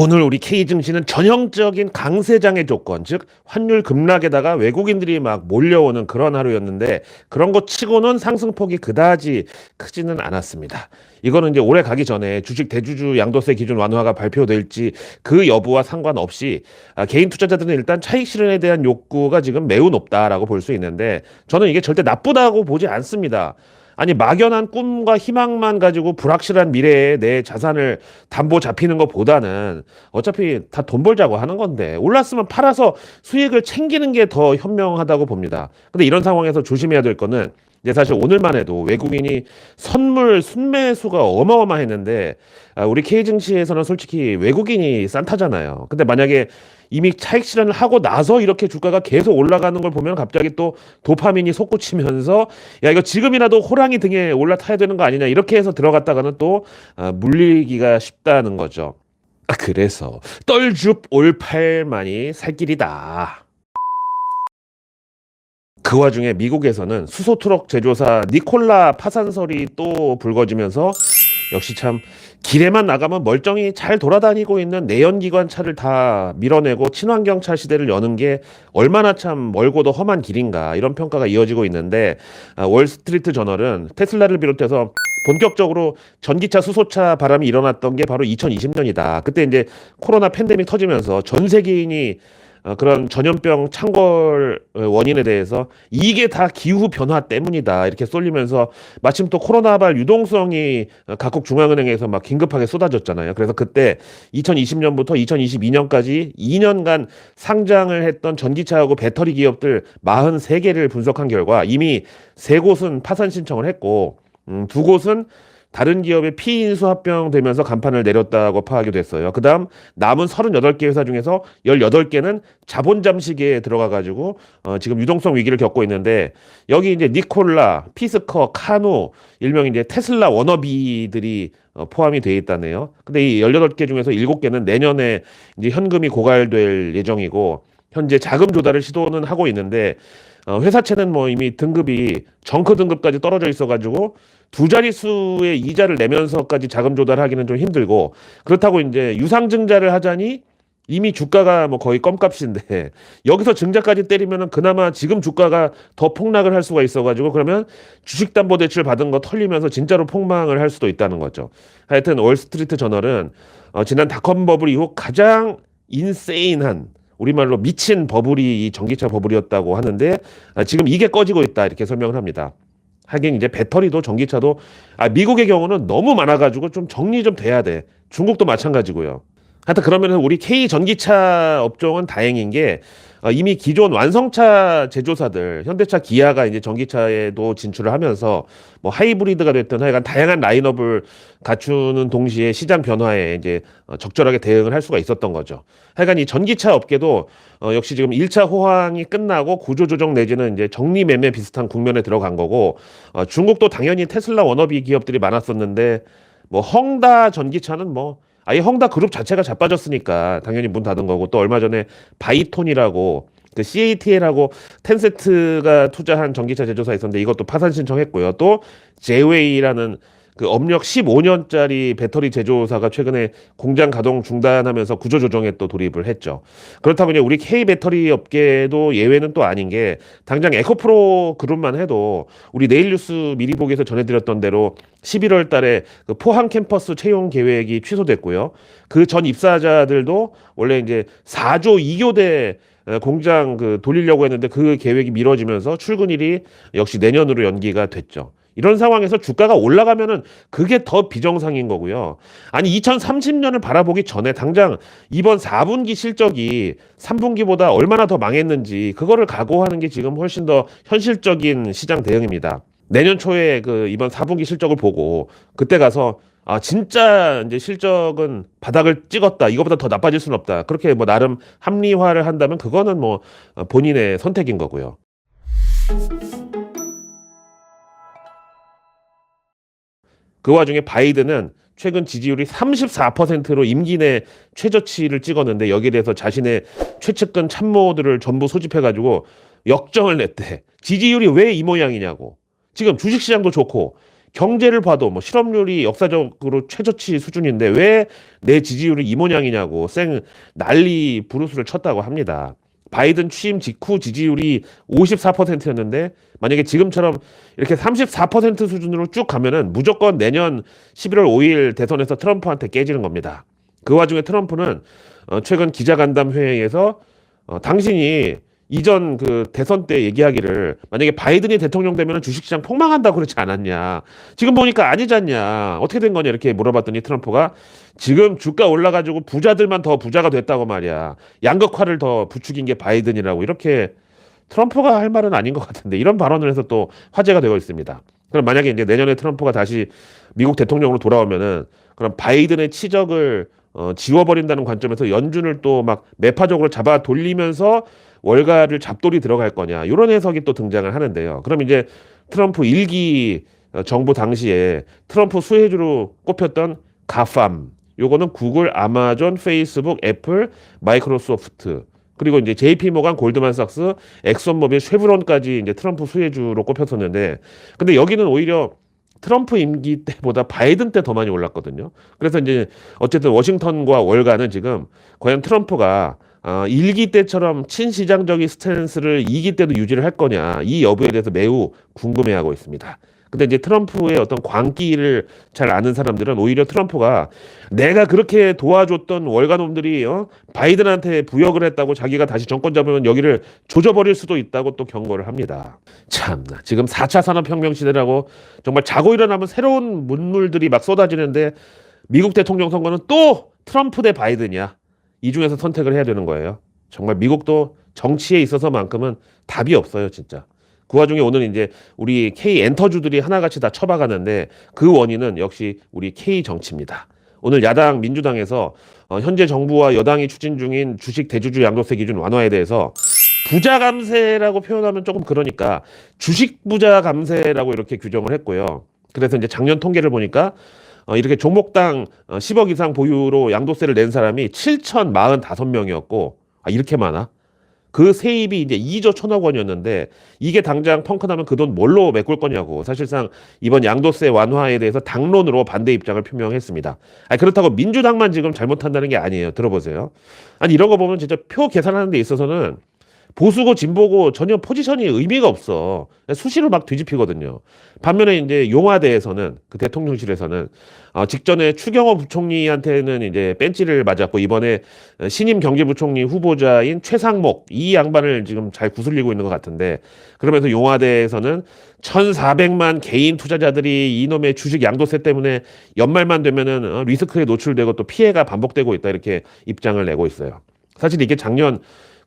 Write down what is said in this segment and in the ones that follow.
오늘 우리 K 증시는 전형적인 강세장의 조건, 즉 환율 급락에다가 외국인들이 막 몰려오는 그런 하루였는데 그런 것 치고는 상승폭이 그다지 크지는 않았습니다. 이거는 이제 올해 가기 전에 주식 대주주 양도세 기준 완화가 발표될지 그 여부와 상관없이 아, 개인 투자자들은 일단 차익 실현에 대한 욕구가 지금 매우 높다라고 볼 수 있는데 저는 이게 절대 나쁘다고 보지 않습니다. 아니 막연한 꿈과 희망만 가지고 불확실한 미래에 내 자산을 담보 잡히는 것보다는 어차피 다 돈 벌자고 하는 건데 올랐으면 팔아서 수익을 챙기는 게 더 현명하다고 봅니다. 근데 이런 상황에서 조심해야 될 거는 이제 사실 오늘만 해도 외국인이 선물 순매수가 어마어마했는데 아, 우리 K 증시에서는 솔직히 외국인이 산타잖아요. 근데 만약에 이미 차익 실현을 하고 나서 이렇게 주가가 계속 올라가는 걸 보면 갑자기 또 도파민이 솟구치면서 야 이거 지금이라도 호랑이 등에 올라타야 되는 거 아니냐 이렇게 해서 들어갔다가는 또 아, 물리기가 쉽다는 거죠. 아, 그래서 떨줍 올팔만이 살 길이다. 그 와중에 미국에서는 수소 트럭 제조사 니콜라 파산설이 또 불거지면서 역시 참 길에만 나가면 멀쩡히 잘 돌아다니고 있는 내연기관 차를 다 밀어내고 친환경 차 시대를 여는 게 얼마나 참 멀고도 험한 길인가 이런 평가가 이어지고 있는데 아, 월스트리트 저널은 테슬라를 비롯해서 본격적으로 전기차 수소차 바람이 일어났던 게 바로 2020년이다. 그때 이제 코로나 팬데믹 터지면서 전 세계인이 어, 그런 전염병 창궐 어, 원인에 대해서 이게 다 기후 변화 때문이다 이렇게 쏠리면서 마침 또 코로나발 유동성이 어, 각국 중앙은행에서 막 긴급하게 쏟아졌잖아요. 그래서 그때 2020년부터 2022년까지 2년간 상장을 했던 전기차하고 배터리 기업들 43개를 분석한 결과 이미 세 곳은 파산 신청을 했고 음, 두 곳은 다른 기업의 피인수 합병되면서 간판을 내렸다고 파악이 됐어요. 그 다음 남은 38개 회사 중에서 18개는 자본 잠식에 들어가 가지고 어, 지금 유동성 위기를 겪고 있는데 여기 이제 니콜라, 피스커, 카누 일명 이제 테슬라 워너비들이 어, 포함이 돼 있다네요. 근데 이 18개 중에서 7개는 내년에 이제 현금이 고갈될 예정이고 현재 자금 조달을 시도는 하고 있는데 어, 회사채는 뭐 이미 등급이 정크 등급까지 떨어져 있어가지고 두 자릿수의 이자를 내면서까지 자금 조달하기는 좀 힘들고 그렇다고 이제 유상증자를 하자니 이미 주가가 뭐 거의 껌값인데 여기서 증자까지 때리면은 그나마 지금 주가가 더 폭락을 할 수가 있어가지고 그러면 주식담보대출 받은 거 털리면서 진짜로 폭망을 할 수도 있다는 거죠. 하여튼 월스트리트 저널은 어, 지난 닷컴 버블 이후 가장 인세인한 우리말로 미친 버블이 이 전기차 버블이었다고 하는데 아, 지금 이게 꺼지고 있다 이렇게 설명을 합니다. 하긴 이제 배터리도 전기차도 아 미국의 경우는 너무 많아가지고 좀 정리 좀 돼야 돼. 중국도 마찬가지고요. 하여튼 그러면은 우리 K 전기차 업종은 다행인 게 어, 이미 기존 완성차 제조사들 현대차 기아가 이제 전기차에도 진출을 하면서 뭐 하이브리드가 됐든 하여간 다양한 라인업을 갖추는 동시에 시장 변화에 이제 어, 적절하게 대응을 할 수가 있었던 거죠. 하여간 이 전기차 업계도 어, 역시 지금 1차 호황이 끝나고 구조조정 내지는 이제 정리매매 비슷한 국면에 들어간 거고 어, 중국도 당연히 테슬라 워너비 기업들이 많았었는데 뭐 헝다 전기차는 뭐 아예 헝다 그룹 자체가 자빠졌으니까 당연히 문 닫은 거고 또 얼마 전에 바이톤이라고 그 CATL하고 텐세트가 투자한 전기차 제조사 있었는데 이것도 파산 신청했고요. 또 제웨이라는 그 업력 15년짜리 배터리 제조사가 최근에 공장 가동 중단하면서 구조 조정에 또 돌입을 했죠. 그렇다면 이제 우리 K 배터리 업계도 예외는 또 아닌 게 당장 에코프로 그룹만 해도 우리 내일 뉴스 미리 보기에서 전해드렸던 대로 11월 달에 그 포항 캠퍼스 채용 계획이 취소됐고요. 그 전 입사자들도 원래 이제 4조 2교대 어, 공장 그 돌리려고 했는데 그 계획이 미뤄지면서 출근일이 역시 내년으로 연기가 됐죠. 이런 상황에서 주가가 올라가면은 그게 더 비정상인 거고요. 아니 2030년을 바라보기 전에 당장 이번 4분기 실적이 3분기보다 얼마나 더 망했는지 그거를 각오하는 게 지금 훨씬 더 현실적인 시장 대응입니다. 내년 초에 그 이번 4분기 실적을 보고 그때 가서 아 진짜 이제 실적은 바닥을 찍었다. 이거보다 더 나빠질 수는 없다. 그렇게 뭐 나름 합리화를 한다면 그거는 뭐 어, 본인의 선택인 거고요. 그 와중에 바이든은 최근 지지율이 34%로 임기 내 최저치를 찍었는데 여기에 대해서 자신의 최측근 참모들을 전부 소집해가지고 역정을 냈대. 지지율이 왜 이 모양이냐고. 지금 주식시장도 좋고 경제를 봐도 뭐 실업률이 역사적으로 최저치 수준인데 왜 내 지지율이 이 모양이냐고 쌩 난리 부르스를 쳤다고 합니다. 바이든 취임 직후 지지율이 54%였는데 만약에 지금처럼 이렇게 34% 수준으로 쭉 가면은 무조건 내년 11월 5일 대선에서 트럼프한테 깨지는 겁니다. 그 와중에 트럼프는 어, 최근 기자간담 회의에서 어, 당신이 이전 그 대선 때 얘기하기를 만약에 바이든이 대통령 되면 주식시장 폭망한다고 그렇지 않았냐. 지금 보니까 아니잖냐. 어떻게 된 거냐 이렇게 물어봤더니 트럼프가 지금 주가 올라가지고 부자들만 더 부자가 됐다고 말이야. 양극화를 더 부추긴 게 바이든이라고 이렇게 트럼프가 할 말은 아닌 것 같은데 이런 발언을 해서 또 화제가 되고 있습니다. 그럼 만약에 이제 내년에 트럼프가 다시 미국 대통령으로 돌아오면은 그럼 바이든의 치적을 어, 지워버린다는 관점에서 연준을 또 막 매파적으로 잡아 돌리면서 월가를 잡돌이 들어갈 거냐 이런 해석이 또 등장을 하는데요. 그럼 이제 트럼프 일기 어, 정부 당시에 트럼프 수혜주로 꼽혔던 가팜 요거는 구글, 아마존, 페이스북, 애플, 마이크로소프트 그리고 이제 JP 모간, 골드만삭스, 엑선모빌, 쉐브론까지 이제 트럼프 수혜주로 꼽혔었는데 근데 여기는 오히려 트럼프 임기 때보다 바이든 때 더 많이 올랐거든요. 그래서 이제 어쨌든 워싱턴과 월가는 지금 과연 트럼프가 아, 일기 때처럼 친시장적인 스탠스를 이기 때도 유지를 할 거냐 이 여부에 대해서 매우 궁금해하고 있습니다. 근데 이제 트럼프의 어떤 광기를 잘 아는 사람들은 오히려 트럼프가 내가 그렇게 도와줬던 월가놈들이 어? 바이든한테 부역을 했다고 자기가 다시 정권 잡으면 여기를 조져버릴 수도 있다고 또 경고를 합니다. 참나 지금 4차 산업혁명 시대라고 정말 자고 일어나면 새로운 문물들이 막 쏟아지는데 미국 대통령 선거는 또 트럼프 대 바이든이야. 이 중에서 선택을 해야 되는 거예요. 정말 미국도 정치에 있어서만큼은 답이 없어요, 진짜. 그 와중에 오늘 이제 우리 K 엔터주들이 하나같이 다 처박았는데 그 원인은 역시 우리 K 정치입니다. 오늘 야당 민주당에서 어, 현재 정부와 여당이 추진 중인 주식 대주주 양도세 기준 완화에 대해서 부자 감세라고 표현하면 조금 그러니까 주식 부자 감세라고 이렇게 규정을 했고요. 그래서 이제 작년 통계를 보니까 어, 이렇게 종목당 어, 10억 이상 보유로 양도세를 낸 사람이 7,045명이었고 아 이렇게 많아? 그 세입이 이제 2조 천억 원이었는데 이게 당장 펑크 나면 그 돈 뭘로 메꿀 거냐고 사실상 이번 양도세 완화에 대해서 당론으로 반대 입장을 표명했습니다. 아니 그렇다고 민주당만 지금 잘못한다는 게 아니에요. 들어보세요. 아니 이런 거 보면 진짜 표 계산하는 데 있어서는 보수고 진보고 전혀 포지션이 의미가 없어. 수시로 막 뒤집히거든요. 반면에 이제 용화대에서는 그 대통령실에서는 어, 직전에 추경호 부총리한테는 이제 뺀찌를 맞았고 이번에 신임 경제부총리 후보자인 최상목 이 양반을 지금 잘 구슬리고 있는 것 같은데 그러면서 용화대에서는 1,400만 개인 투자자들이 이놈의 주식 양도세 때문에 연말만 되면은 어, 리스크에 노출되고 또 피해가 반복되고 있다 이렇게 입장을 내고 있어요. 사실 이게 작년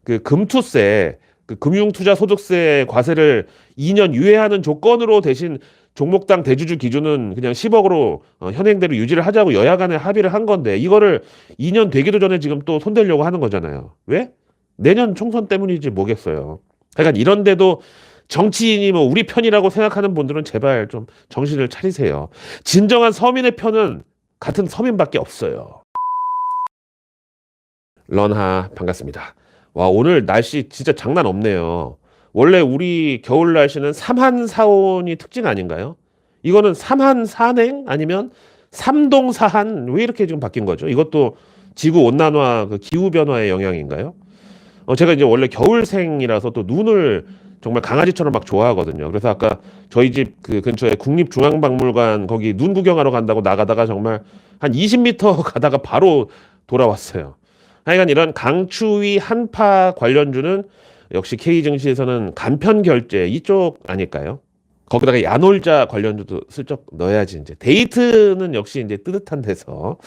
그 금투세, 그 금융투자 소득세 과세를 2년 유예하는 조건으로 대신 종목당 대주주 기준은 그냥 10억으로 어, 현행대로 유지를 하자고 여야 간에 합의를 한 건데 이거를 2년 되기도 전에 지금 또 손대려고 하는 거잖아요. 왜? 내년 총선 때문이지 뭐겠어요. 그러니까 이런데도 정치인이 뭐 우리 편이라고 생각하는 분들은 제발 좀 정신을 차리세요. 진정한 서민의 편은 같은 서민밖에 없어요. 런하 반갑습니다. 와, 오늘 날씨 진짜 장난 없네요. 원래 우리 겨울 날씨는 삼한사온이 특징 아닌가요? 이거는 삼한산행 아니면 삼동사한 왜 이렇게 지금 바뀐 거죠? 이것도 지구 온난화 그 기후 변화의 영향인가요? 어, 제가 이제 원래 겨울생이라서 또 눈을 정말 강아지처럼 막 좋아하거든요. 그래서 아까 저희 집 그 근처에 국립중앙박물관 거기 눈 구경하러 간다고 나가다가 정말 한 20m 가다가 바로 돌아왔어요. 하여간 이런 강추위 한파 관련주는 역시 K 증시에서는 간편 결제 이쪽 아닐까요? 거기다가 야놀자 관련주도 슬쩍 넣어야지 이제 데이트는 역시 이제 뜨뜻한 데서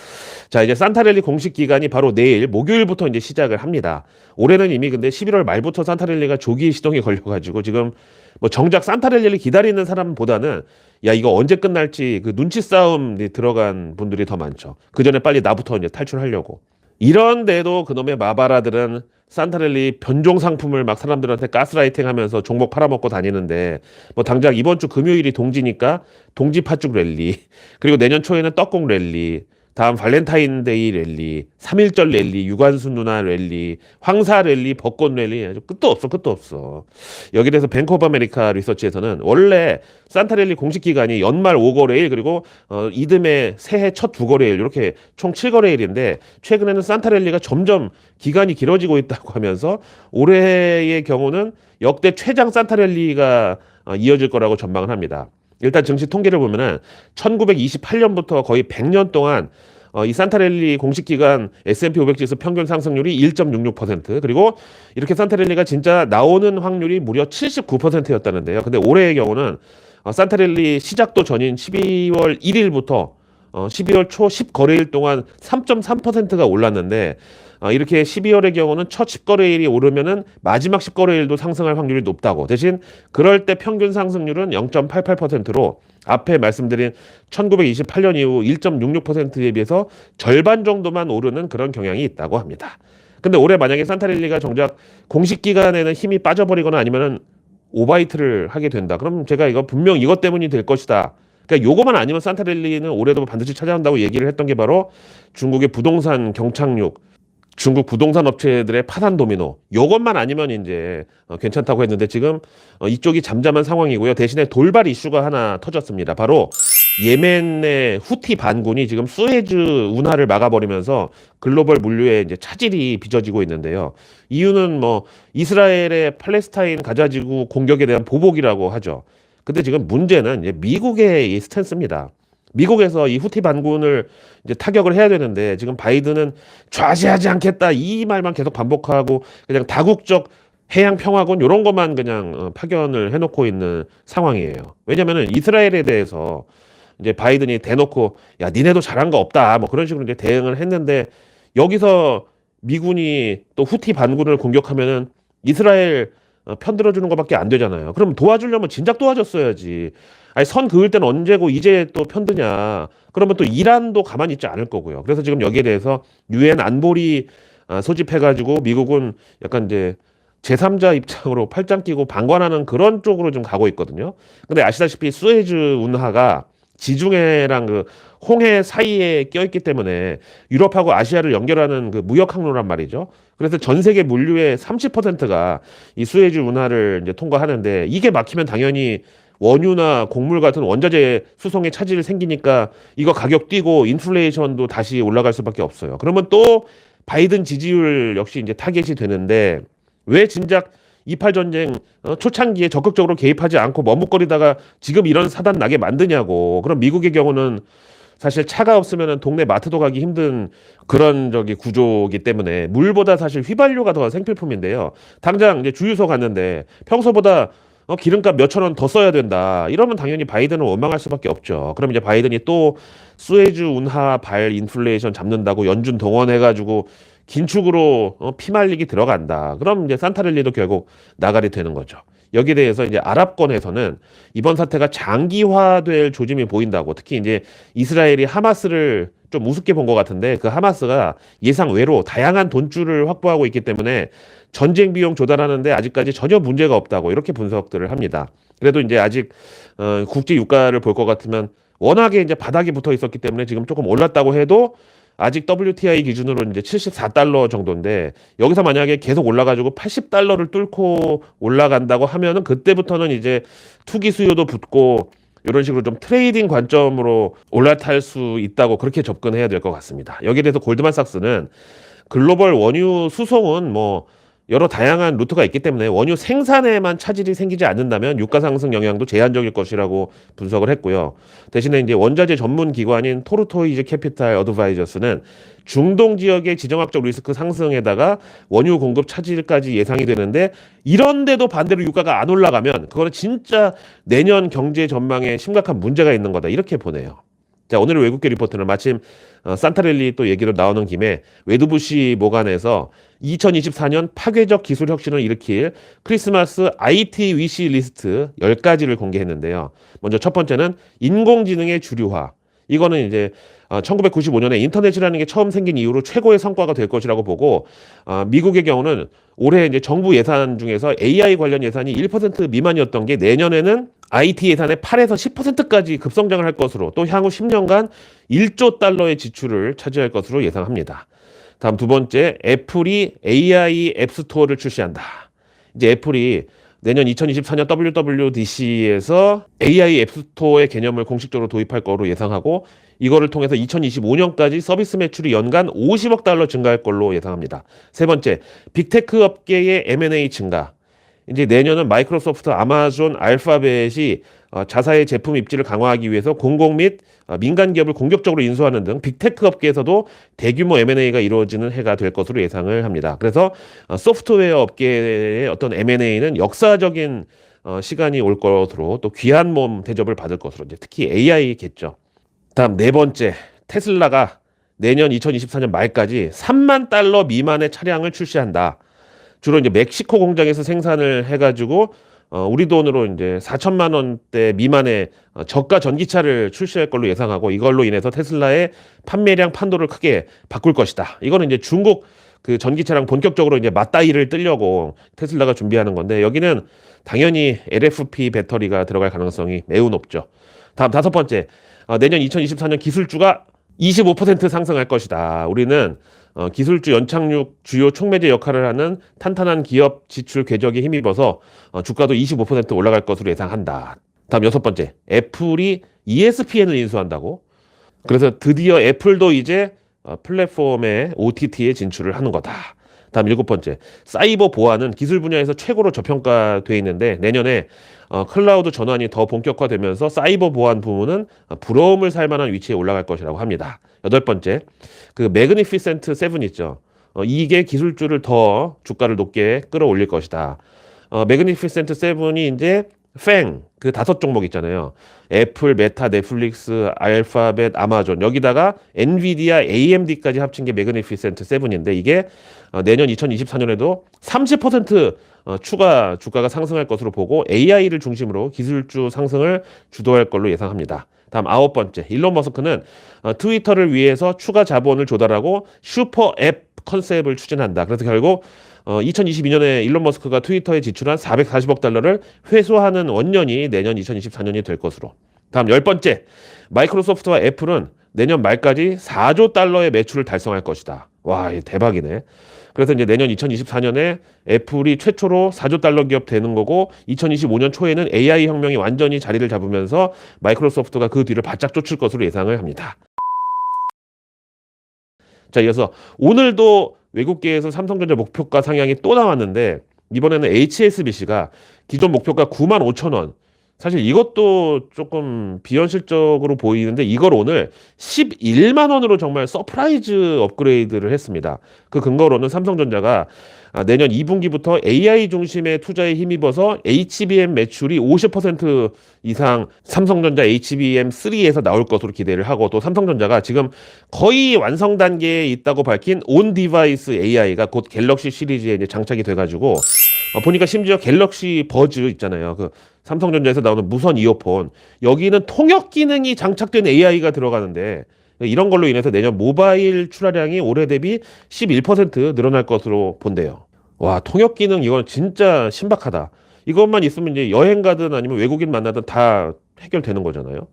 자 이제 산타랠리 공식 기간이 바로 내일 목요일부터 이제 시작을 합니다. 올해는 이미 근데 11월 말부터 산타랠리가 조기 시동이 걸려가지고 지금 뭐 정작 산타랠리를 기다리는 사람보다는 야 이거 언제 끝날지 그 눈치 싸움 들어간 분들이 더 많죠. 그 전에 빨리 나부터 이제 탈출하려고. 이런데도 그놈의 마바라들은 산타랠리 변종 상품을 막 사람들한테 가스라이팅 하면서 종목 팔아먹고 다니는데 뭐 당장 이번 주 금요일이 동지니까 동지 팥죽 랠리 그리고 내년 초에는 떡국 랠리 다음 발렌타인데이 랠리, 3.1절 랠리, 유관순 누나 랠리, 황사 랠리, 벚꽃 랠리 아주 끝도 없어 끝도 없어. 여기에 대해서 뱅크 오브 아메리카 리서치에서는 원래 산타 랠리 공식 기간이 연말 5거래일 그리고 어, 이듬해 새해 첫 두 거래일 이렇게 총 7거래일인데 최근에는 산타 랠리가 점점 기간이 길어지고 있다고 하면서 올해의 경우는 역대 최장 산타 랠리가 어, 이어질 거라고 전망을 합니다. 일단 증시 통계를 보면은 1928년부터 거의 100년 동안 어, 이 산타랠리 공식 기간 S&P 500 지수 평균 상승률이 1.66% 그리고 이렇게 산타랠리가 진짜 나오는 확률이 무려 79%였다는데요. 근데 올해의 경우는 어, 산타랠리 시작도 전인 12월 1일부터 어, 12월 초 10거래일 동안 3.3%가 올랐는데 어, 이렇게 12월의 경우는 첫 10거래일이 오르면은 마지막 10거래일도 상승할 확률이 높다고. 대신 그럴 때 평균 상승률은 0.88%로 앞에 말씀드린 1928년 이후 1.66%에 비해서 절반 정도만 오르는 그런 경향이 있다고 합니다. 근데 올해 만약에 산타렐리가 정작 공식 기간에는 힘이 빠져버리거나 아니면은 오바이트를 하게 된다. 그럼 제가 이거 분명 이것 때문이 될 것이다. 그러니까 요거만 아니면 산타렐리는 올해도 반드시 찾아온다고 얘기를 했던 게 바로 중국의 부동산 경착륙, 중국 부동산 업체들의 파산 도미노 요것만 아니면 이제 어, 괜찮다고 했는데 지금 어, 이쪽이 잠잠한 상황이고요. 대신에 돌발 이슈가 하나 터졌습니다. 바로 예멘의 후티 반군이 지금 수에즈 운하를 막아버리면서 글로벌 물류에 이제 차질이 빚어지고 있는데요. 이유는 뭐 이스라엘의 팔레스타인 가자지구 공격에 대한 보복이라고 하죠. 근데 지금 문제는 이제 미국의 이 스탠스입니다. 미국에서 이 후티 반군을 이제 타격을 해야 되는데 지금 바이든은 좌시하지 않겠다 이 말만 계속 반복하고 그냥 다국적 해양 평화군 이런 것만 그냥 어, 파견을 해놓고 있는 상황이에요. 왜냐면은 이스라엘에 대해서 이제 바이든이 대놓고 야 니네도 잘한 거 없다 뭐 그런 식으로 이제 대응을 했는데 여기서 미군이 또 후티 반군을 공격하면은 이스라엘 어, 편들어주는 것밖에 안 되잖아요. 그럼 도와주려면 진작 도와줬어야지. 아니 선 그을 때는 언제고 이제 또 편드냐. 그러면 또 이란도 가만히 있지 않을 거고요. 그래서 지금 여기에 대해서 유엔 안보리 아, 소집해가지고 미국은 약간 이제 제3자 입장으로 팔짱 끼고 방관하는 그런 쪽으로 좀 가고 있거든요. 근데 아시다시피 수에즈 운하가 지중해랑 그 홍해 사이에 껴있기 때문에 유럽하고 아시아를 연결하는 그 무역 항로란 말이죠. 그래서 전 세계 물류의 30%가 이 수에즈 운하를 이제 통과하는데 이게 막히면 당연히 원유나 곡물 같은 원자재 수송에 차질이 생기니까 이거 가격 뛰고 인플레이션도 다시 올라갈 수밖에 없어요. 그러면 또 바이든 지지율 역시 이제 타겟이 되는데 왜 진작 28 전쟁 어, 초창기에 적극적으로 개입하지 않고 머뭇거리다가 지금 이런 사단 나게 만드냐고. 그럼 미국의 경우는 사실 차가 없으면 동네 마트도 가기 힘든 그런 저기 구조기 때문에 물보다 사실 휘발유가 더 생필품인데요. 당장 이제 주유소 갔는데 평소보다 어, 기름값 몇천 원 더 써야 된다. 이러면 당연히 바이든은 원망할 수밖에 없죠. 그럼 이제 바이든이 또 수에즈 운하 발 인플레이션 잡는다고 연준 동원해가지고 긴축으로 어, 피말리기 들어간다. 그럼 이제 산타렐리도 결국 나가리 되는 거죠. 여기에 대해서 이제 아랍권에서는 이번 사태가 장기화될 조짐이 보인다고 특히 이제 이스라엘이 하마스를 좀 우습게 본 것 같은데 그 하마스가 예상 외로 다양한 돈줄을 확보하고 있기 때문에 전쟁 비용 조달하는데 아직까지 전혀 문제가 없다고 이렇게 분석들을 합니다. 그래도 이제 아직 어, 국제 유가를 볼 것 같으면 워낙에 이제 바닥이 붙어 있었기 때문에 지금 조금 올랐다고 해도 아직 WTI 기준으로 이제 74달러 정도인데 여기서 만약에 계속 올라가지고 80달러를 뚫고 올라간다고 하면은 그때부터는 이제 투기 수요도 붙고 이런 식으로 좀 트레이딩 관점으로 올라탈 수 있다고 그렇게 접근해야 될 것 같습니다. 여기에 대해서 골드만삭스는 글로벌 원유 수송은 뭐 여러 다양한 루트가 있기 때문에 원유 생산에만 차질이 생기지 않는다면 유가 상승 영향도 제한적일 것이라고 분석을 했고요. 대신에 이제 원자재 전문 기관인 토르토이즈 캐피탈 어드바이저스는 중동 지역의 지정학적 리스크 상승에다가 원유 공급 차질까지 예상이 되는데 이런데도 반대로 유가가 안 올라가면 그거는 진짜 내년 경제 전망에 심각한 문제가 있는 거다 이렇게 보네요. 자, 오늘 외국계 리포트는 마침 어, 산타렐리 또 얘기로 나오는 김에 웨드부시 모간에서 2024년 파괴적 기술 혁신을 일으킬 크리스마스 IT 위시 리스트 10가지를 공개했는데요. 먼저 첫 번째는 인공지능의 주류화. 이거는 이제 어, 1995년에 인터넷이라는 게 처음 생긴 이후로 최고의 성과가 될 것이라고 보고 어, 미국의 경우는 올해 이제 정부 예산 중에서 AI 관련 예산이 1% 미만이었던 게 내년에는 IT 예산의 8에서 10%까지 급성장을 할 것으로 또 향후 10년간 1조 달러의 지출을 차지할 것으로 예상합니다. 다음 두 번째, 애플이 AI 앱스토어를 출시한다. 이제 애플이 내년 2024년 WWDC에서 AI 앱스토어의 개념을 공식적으로 도입할 거로 예상하고 이거를 통해서 2025년까지 서비스 매출이 연간 50억 달러 증가할 걸로 예상합니다. 세 번째, 빅테크 업계의 M&A 증가. 이제 내년은 마이크로소프트, 아마존, 알파벳이 어, 자사의 제품 입지를 강화하기 위해서 공공 및 어, 민간 기업을 공격적으로 인수하는 등 빅테크 업계에서도 대규모 M&A가 이루어지는 해가 될 것으로 예상을 합니다. 그래서 어, 소프트웨어 업계의 어떤 M&A는 역사적인 어, 시간이 올 것으로 또 귀한 몸 대접을 받을 것으로 이제 특히 AI겠죠. 다음 네 번째 테슬라가 내년 2024년 말까지 3만 달러 미만의 차량을 출시한다. 주로 이제 멕시코 공장에서 생산을 해가지고 어, 우리 돈으로 이제 4천만 원대 미만의 어, 저가 전기차를 출시할 걸로 예상하고 이걸로 인해서 테슬라의 판매량 판도를 크게 바꿀 것이다. 이거는 이제 중국 그 전기차랑 본격적으로 이제 맞다이를 뜨려고 테슬라가 준비하는 건데 여기는 당연히 LFP 배터리가 들어갈 가능성이 매우 높죠. 다음 다섯 번째 어, 내년 2024년 기술주가 25% 상승할 것이다. 우리는 어, 기술주 연착륙 주요 촉매제 역할을 하는 탄탄한 기업 지출 궤적에 힘입어서 어, 주가도 25% 올라갈 것으로 예상한다. 다음 여섯 번째, 애플이 ESPN을 인수한다고. 그래서 드디어 애플도 이제 어, 플랫폼의 OTT에 진출을 하는 거다. 다음 일곱 번째, 사이버 보안은 기술 분야에서 최고로 저평가돼 있는데 내년에 어, 클라우드 전환이 더 본격화되면서 사이버 보안 부문은 어, 부러움을 살 만한 위치에 올라갈 것이라고 합니다. 여덟 번째, 그 매그니피센트 세븐 있죠. 어, 이게 기술주를 더 주가를 높게 끌어올릴 것이다. 어, 매그니피센트 세븐이 이제 팽, 그 다섯 종목 있잖아요. 애플, 메타, 넷플릭스, 알파벳, 아마존. 여기다가 엔비디아, AMD까지 합친 게 매그니피센트 세븐인데 이게 어, 내년 2024년에도 30% 어, 추가 주가가 상승할 것으로 보고 AI를 중심으로 기술주 상승을 주도할 걸로 예상합니다. 다음 아홉 번째, 일론 머스크는 어, 트위터를 위해서 추가 자본을 조달하고 슈퍼 앱 컨셉을 추진한다. 그래서 결국 어, 2022년에 일론 머스크가 트위터에 지출한 440억 달러를 회수하는 원년이 내년 2024년이 될 것으로. 다음 열 번째, 마이크로소프트와 애플은 내년 말까지 4조 달러의 매출을 달성할 것이다. 와, 이 대박이네. 그래서 이제 내년 2024년에 애플이 최초로 4조 달러 기업 되는 거고 2025년 초에는 AI 혁명이 완전히 자리를 잡으면서 마이크로소프트가 그 뒤를 바짝 쫓을 것으로 예상을 합니다. 자, 이어서 오늘도 외국계에서 삼성전자 목표가 상향이 또 나왔는데 이번에는 HSBC가 기존 목표가 9만 5천 원. 사실 이것도 조금 비현실적으로 보이는데 이걸 오늘 11만 원으로 정말 서프라이즈 업그레이드를 했습니다. 그 근거로는 삼성전자가 아, 내년 2분기부터 AI 중심의 투자에 힘입어서 HBM 매출이 50% 이상 삼성전자 HBM3에서 나올 것으로 기대를 하고 또 삼성전자가 지금 거의 완성 단계에 있다고 밝힌 온 디바이스 AI가 곧 갤럭시 시리즈에 이제 장착이 돼가지고 어, 보니까 심지어 갤럭시 버즈 있잖아요. 그 삼성전자에서 나오는 무선 이어폰 여기는 통역 기능이 장착된 AI가 들어가는데 이런 걸로 인해서 내년 모바일 출하량이 올해 대비 11% 늘어날 것으로 본대요. 와, 통역 기능 이건 진짜 신박하다. 이것만 있으면 이제 여행 가든 아니면 외국인 만나든 다 해결되는 거잖아요.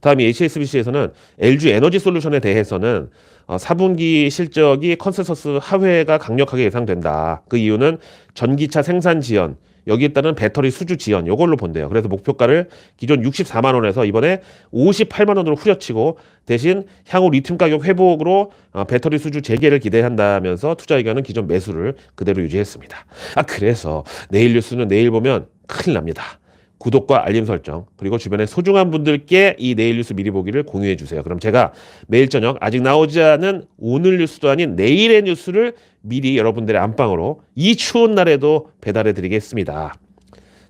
다음에 HSBC에서는 LG 에너지 솔루션에 대해서는 어, 4분기 실적이 컨센서스 하회가 강력하게 예상된다. 그 이유는 전기차 생산 지연, 여기에 따른 배터리 수주 지연 요걸로 본대요. 그래서 목표가를 기존 64만 원에서 이번에 58만 원으로 후려치고 대신 향후 리튬 가격 회복으로 어, 배터리 수주 재개를 기대한다면서 투자 의견은 기존 매수를 그대로 유지했습니다. 아 그래서 내일 뉴스는 내일 보면 큰일 납니다. 구독과 알림 설정 그리고 주변에 소중한 분들께 이 내일 뉴스 미리 보기를 공유해 주세요. 그럼 제가 매일 저녁 아직 나오지 않은 오늘 뉴스도 아닌 내일의 뉴스를 미리 여러분들의 안방으로 이 추운 날에도 배달해 드리겠습니다.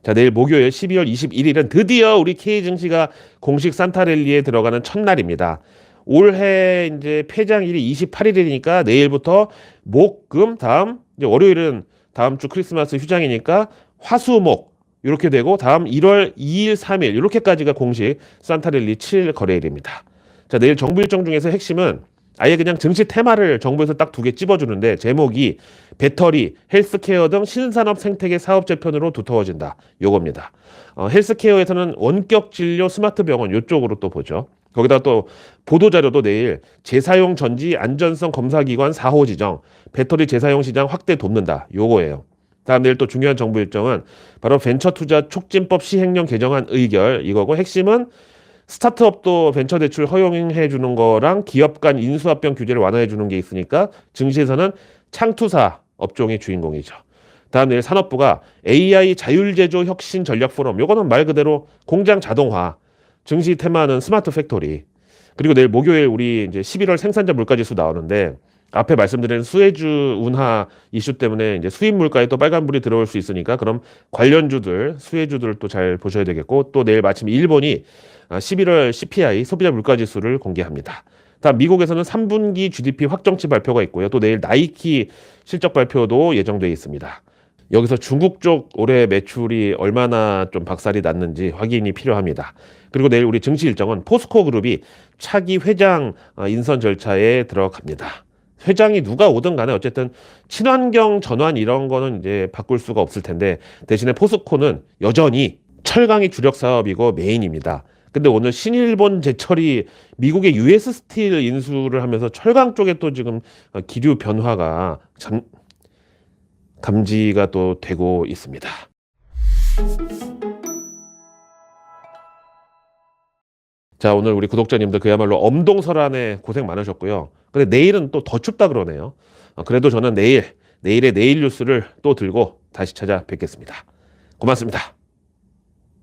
자, 내일 목요일 12월 21일은 드디어 우리 K 증시가 공식 산타랠리에 들어가는 첫날입니다. 올해 이제 폐장일이 28일이니까 내일부터 목, 금, 다음 이제 월요일은 다음 주 크리스마스 휴장이니까 화수, 목 이렇게 되고 다음 1월 2일, 3일 이렇게까지가 공식 산타랠리 7일 거래일입니다. 자, 내일 정부 일정 중에서 핵심은 아예 그냥 증시 테마를 정부에서 딱 두 개 찝어주는데 제목이 배터리, 헬스케어 등 신산업 생태계 사업 재편으로 두터워진다. 요겁니다. 어, 헬스케어에서는 원격 진료 스마트 병원 요쪽으로 또 보죠. 거기다 또 보도 자료도 내일 재사용 전지 안전성 검사 기관 4호 지정, 배터리 재사용 시장 확대 돕는다. 요거예요. 다음 내일 또 중요한 정부 일정은 바로 벤처 투자 촉진법 시행령 개정안 의결 이거고 핵심은 스타트업도 벤처 대출 허용해 주는 거랑 기업 간 인수합병 규제를 완화해 주는 게 있으니까 증시에서는 창투사 업종이 주인공이죠. 다음 내일 산업부가 AI 자율제조 혁신 전략 포럼 요거는 말 그대로 공장 자동화 증시 테마는 스마트 팩토리 그리고 내일 목요일 우리 이제 11월 생산자 물가지수 나오는데 앞에 말씀드린 수혜주 운하 이슈 때문에 이제 수입 물가에 또 빨간불이 들어올 수 있으니까 그럼 관련주들 수혜주들 또잘 보셔야 되겠고 또 내일 마침 일본이 11월 CPI 소비자 물가 지수를 공개합니다. 다음 미국에서는 3분기 GDP 확정치 발표가 있고요. 또 내일 나이키 실적 발표도 예정돼 있습니다. 여기서 중국 쪽 올해 매출이 얼마나 좀 박살이 났는지 확인이 필요합니다. 그리고 내일 우리 증시 일정은 포스코 그룹이 차기 회장 어, 인선 절차에 들어갑니다. 회장이 누가 오든 간에 어쨌든 친환경 전환 이런 거는 이제 바꿀 수가 없을 텐데 대신에 포스코는 여전히 철강이 주력 사업이고 메인입니다. 근데 오늘 신일본 제철이 미국의 US 스틸 인수를 하면서 철강 쪽에 또 지금 기류 변화가 참 감지가 또 되고 있습니다. 자, 오늘 우리 구독자님들 그야말로 엄동설안에 고생 많으셨고요. 근데 내일은 또 더 춥다 그러네요. 어, 그래도 저는 내일, 내일의 내일 뉴스를 또 들고 다시 찾아뵙겠습니다. 고맙습니다.